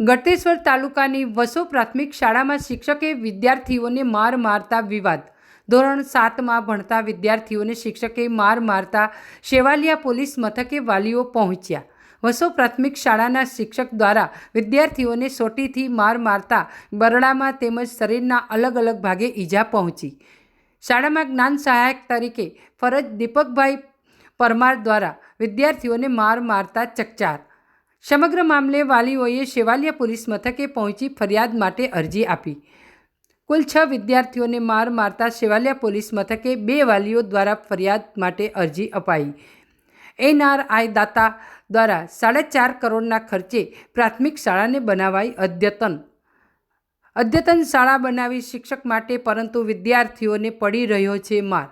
ગટેશ્વર તાલુકાની વસો પ્રાથમિક શાળામાં શિક્ષકે વિદ્યાર્થીઓને માર મારતા વિવાદ. ધોરણ સાતમાં ભણતા વિદ્યાર્થીઓને શિક્ષકે માર મારતા શેવાલિયા પોલીસ મથકે વાલીઓ પહોંચ્યા. વસો પ્રાથમિક શાળાના શિક્ષક દ્વારા વિદ્યાર્થીઓને સોટીથી માર મારતા બરડામાં તેમજ શરીરના અલગ અલગ ભાગે ઈજા પહોંચી. શાળામાં જ્ઞાન સહાયક તરીકે ફરજ દીપકભાઈ પરમાર દ્વારા વિદ્યાર્થીઓને માર મારતા ચકચાર. સમગ્ર મામલે વાલીઓએ શેવાલિયા પોલીસ મથકે પહોંચી ફરિયાદ માટે અરજી આપી. કુલ છ વિદ્યાર્થીઓને માર મારતા શેવાલિયા પોલીસ મથકે બે વાલીઓ દ્વારા ફરિયાદ માટે અરજી અપાઈ. એનઆરઆઈ દાતા દ્વારા સાડા ચાર કરોડના ખર્ચે પ્રાથમિક શાળાને બનાવાઈ અદ્યતન. અદ્યતન શાળા બનાવી શિક્ષક માટે પરંતુ વિદ્યાર્થીઓને પડી રહ્યો છે માર.